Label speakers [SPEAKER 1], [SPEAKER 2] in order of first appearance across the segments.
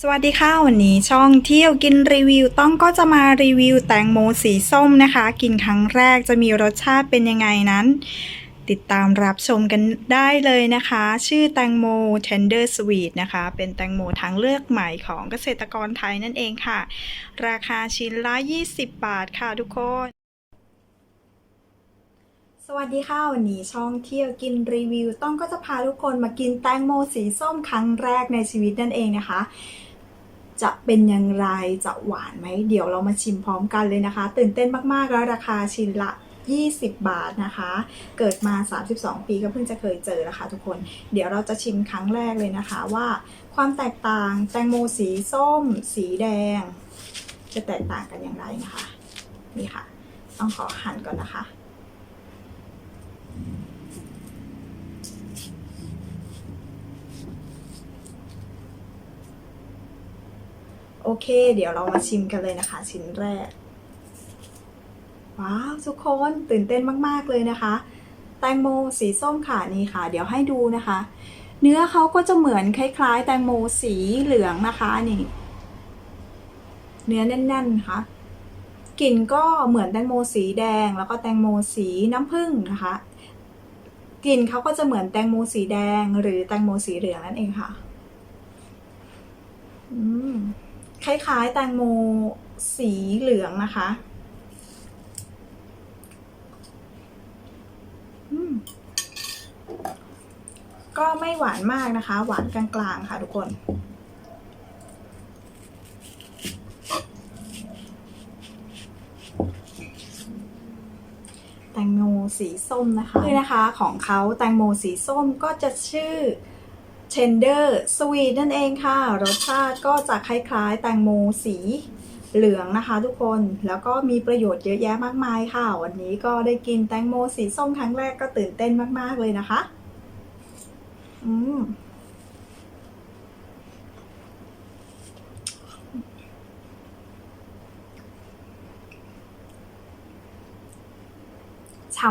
[SPEAKER 1] สวัสดีค่ะ วันนี้ช่องเที่ยวกินรีวิวต้องก็จะมารีวิวแตงโมสีส้มนะคะ กินครั้งแรกจะมีรสชาติเป็นยังไงนั้น ติดตามรับชมกันได้เลยนะคะ ชื่อแตงโม Tender Sweet นะคะ เป็นแตงโมทางเลือกใหม่ของเกษตรกรไทยนั่นเองค่ะ ราคาชิ้นละ 20 บาทค่ะทุกคนสวัสดีค่ะ วันนี้ช่องเที่ยวกินรีวิว ต้องก็จะพาทุกคนมากินแตงโมสีส้มครั้งแรกในชีวิตนั่นเองนะคะ จะเป็นอย่างไรจะหวานไหมเดี๋ยวเรามาชิมพร้อมกันเลยนะคะ ตื่นเต้นมากๆแล้วราคาชิ้นละ 20 บาทนะคะ เกิดมา 32 ปีก็เพิ่งจะเคยเจอนะคะทุกคน เดี๋ยวเราจะชิมครั้งแรกเลยนะคะว่าความแตกต่างแตงโมสีส้ม สีแดง จะแตกต่างกันอย่างไรนะคะ นี่ค่ะ ต้องขอหั่นก่อนนะคะ โอเค เดี๋ยวเรามาชิมกันเลยนะคะ ชิ้นแรก ว้าว ทุกคนตื่นเต้นมาก ๆ เลยนะคะ แตงโมสีส้มค่ะนี่ค่ะ เดี๋ยวให้ดูนะคะ เนื้อเขาก็จะเหมือนคล้ายๆ แตงโมสีเหลืองนะคะนี่ เนื้อแน่นๆค่ะกลิ่นก็เหมือนแตงโมสีแดง แล้วก็แตงโมสีน้ำผึ้งนะคะกลิ่นเขาก็จะเหมือนแตงโมสีแดง หรือแตงโมสีเหลืองนั่นเองค่ะ อืม คล้ายๆ แตงโมสีเหลืองนะคะก็ไม่หวานมากนะคะ หวานกลางๆค่ะทุกคน แตงโมสีส้มนะคะคือนะคะของเขาแตงโมสีส้มก็จะชื่อ Tender Sweet นั่นเองค่ะ รสชาติก็จะคล้ายๆ แตงโมสีเหลืองนะคะทุกคนแล้วก็มีประโยชน์เยอะแยะมากมายค่ะ วันนี้ก็ได้กินแตงโมสีส้มครั้งแรกก็ตื่นเต้นมากๆเลยนะคะ อืม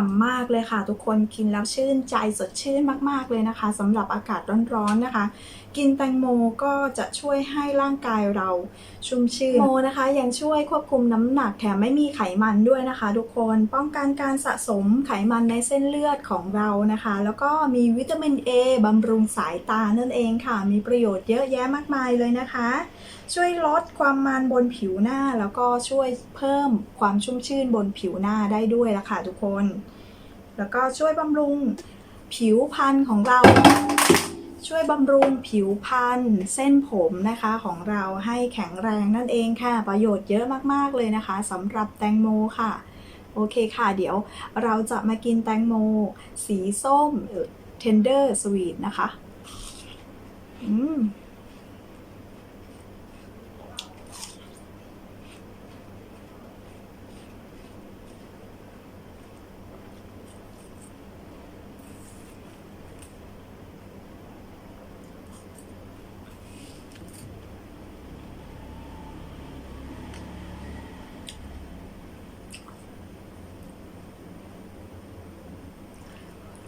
[SPEAKER 1] ำมากเลยค่ะ ทุกคนกินแล้วชื่นใจสดชื่นมากๆเลยนะคะสำหรับอากาศร้อนๆนะคะ กินแตงโมก็จะช่วยให้ร่างกายเราชุ่มชื่นโมนะคะ ยังช่วยควบคุมน้ำหนักแถมไม่มีไขมันด้วยนะคะ ทุกคนป้องกันการสะสมไขมันในเส้นเลือดของเรานะคะ แล้วก็มีวิตามิน A บำรุงสายตานั่นเองค่ะ มีประโยชน์เยอะแยะมากมายเลยนะคะ ช่วยลดความมันบนผิวหน้า แล้วก็ช่วยเพิ่มความชุ่มชื่นบนผิวหน้าได้ด้วยละค่ะทุกคน แล้วก็ช่วยบำรุงผิวพรรณของเรา ช่วยบำรุงผิวพรรณเส้นผมนะคะของเราให้แข็งแรงนั่นเองค่ะ ประโยชน์เยอะมากๆเลยนะคะสำหรับแตงโมค่ะ โอเคค่ะ เดี๋ยวเราจะมากินแตงโม สีส้มเออ tender sweet นะคะ อืม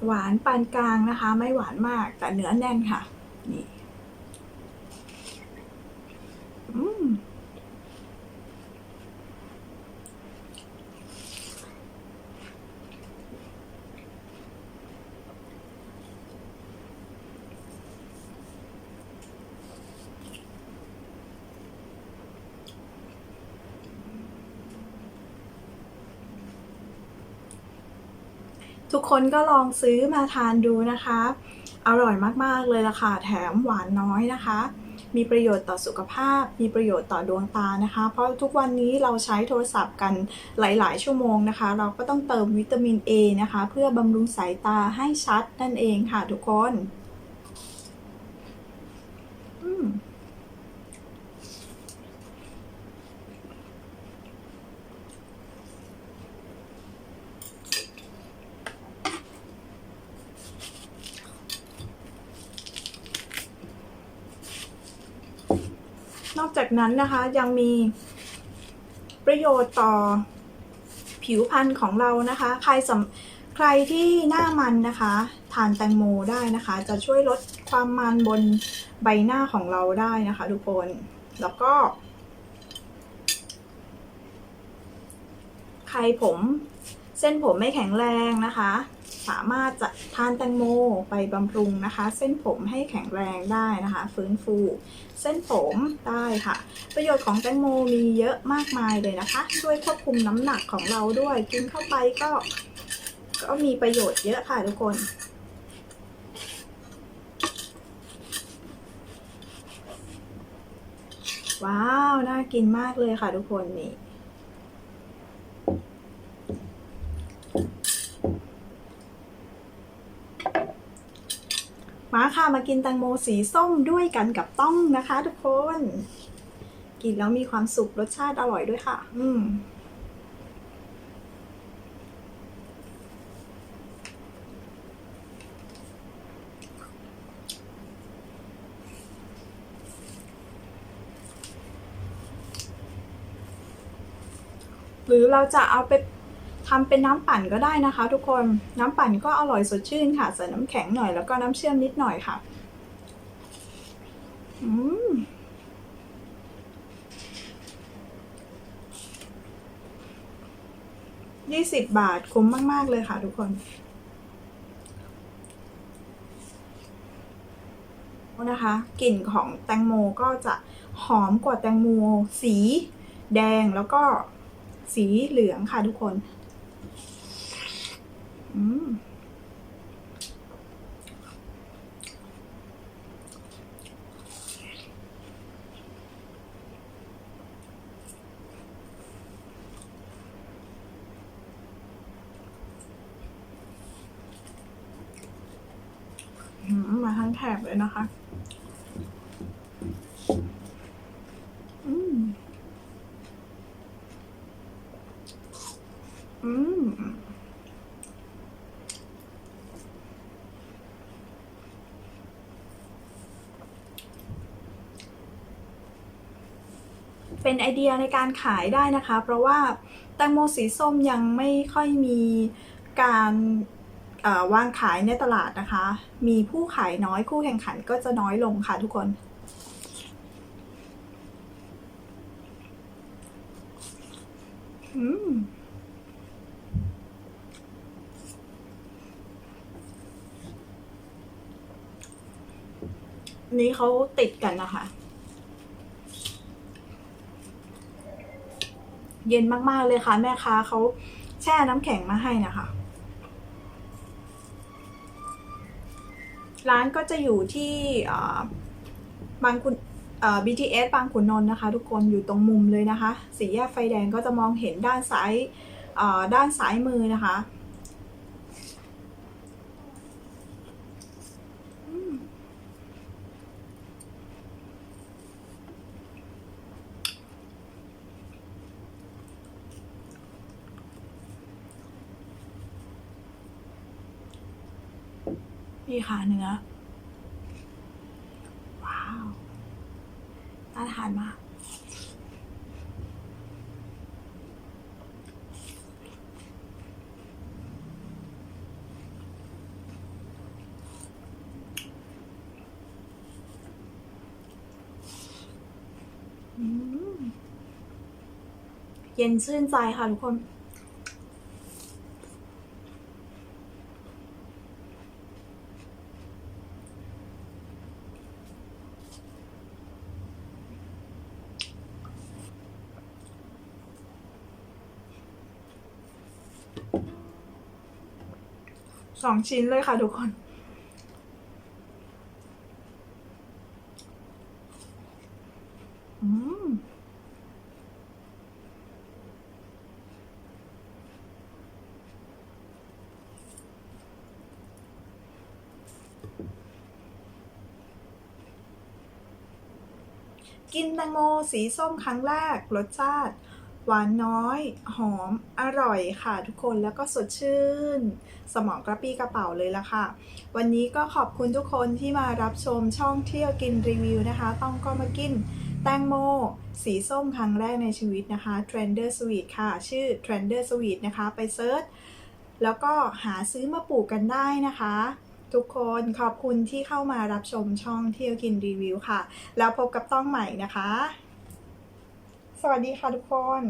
[SPEAKER 1] หวานปานกลางนะคะ ไม่หวานมากแต่เนื้อแน่นค่ะ นี่อืม ทุกคนก็ลองซื้อมาทานดูนะคะ อร่อยมากๆเลยล่ะค่ะ แถมหวานน้อยนะคะ มีประโยชน์ต่อสุขภาพ มีประโยชน์ต่อดวงตานะคะ เพราะทุกวันนี้เราใช้โทรศัพท์กันหลาย ๆ ชั่วโมงนะคะ เราก็ต้องเติมวิตามิน A นะคะ เพื่อบำรุงสายตาให้ชัดนั่นเองค่ะทุกคน นอกจากนั้นนะคะยังมีประโยชน์ต่อผิวพรรณของเรานะคะ ใครสใครที่หน้ามันนะคะ ทานแตงโมได้นะคะ จะช่วยลดความมันบนใบหน้าของเราได้นะคะ ทุกคน แล้วก็ ใครผมเส้นผมไม่แข็งแรงนะคะ สามารถจะทานแตงโมไปบำรุงนะคะ เส้นผมให้แข็งแรงได้นะคะ ฟื้นฟู เส้นผมได้ค่ะ ประโยชน์ของแตงโมมีเยอะมากมายเลยนะคะ ช่วยควบคุมน้ำหนักของเราด้วย กินเข้าไปก็ ก็มีประโยชน์เยอะค่ะทุกคนว้าว น่ากินมากเลยค่ะทุกคนนี่ มาค่ะมากินแตงโมสีส้มด้วยกันกับต้องนะคะ ทุกคน กินแล้วมีความสุขรสชาติอร่อยด้วยค่ะ อืมหรือเราจะเอาไป ทำเป็นน้ำปั่นก็ได้นะคะ ทุกคนน้ำปั่นก็อร่อยสดชื่นค่ะใส่น้ำแข็งหน่อยแล้วก็น้ำเชื่อมนิดหน่อยค่ะอืมยี่สิบบาทคุ้มมาก ๆ เลยค่ะทุกคนนะคะกลิ่นของแตงโมก็จะหอมกว่าแตงโมสีแดงแล้วก็สีเหลืองค่ะทุกคน อืมมาทั้งแถบเลยนะคะ อืม อืม เป็นไอเดียในการขายได้นะคะ เพราะว่าแตงโมสีส้มยังไม่ค่อยมีการวางขายในตลาดนะคะ มีผู้ขายน้อยคู่แข่งขันก็จะน้อยลงค่ะทุกคน อืมนี้เขาติดกันนะคะ เย็นมากๆเลยค่ะ แม่ค้าเขาแช่น้ำแข็งมาให้นะคะ ร้านก็จะอยู่ที่บางคุณ BTS บางขุนนนท์นะคะ ทุกคนอยู่ตรงมุมเลยนะคะ สีแยกไฟแดงก็จะมองเห็นด้านซ้ายด้านซ้ายมือนะคะ นี่ค่ะเนื้อ ว้าวน่าทานมาก เย็นชื่นใจค่ะทุกคน สองชิ้นเลยค่ะทุกคน อืมกินแตงโมสีส้มครั้งแรก รสชาติ หวานน้อย หอม อร่อยค่ะทุกคนแล้วก็สดชื่น สมองกระปี้กระเป๋าเลยละค่ะ วันนี้ก็ขอบคุณทุกคนที่มารับชมช่องเที่ยวกินรีวิวนะคะ ต้องก็มากินแตงโม สีส้มครั้งแรกในชีวิตนะคะ Trender Sweet ค่ะ ชื่อ Trender Sweet นะคะ ไปเซิร์ชแล้วก็หาซื้อมาปลูกกันได้นะคะ ทุกคนขอบคุณที่เข้ามารับชมช่องเที่ยวกินรีวิวค่ะ แล้วพบกับต้องใหม่นะคะ วัสดีค่ะทุกคน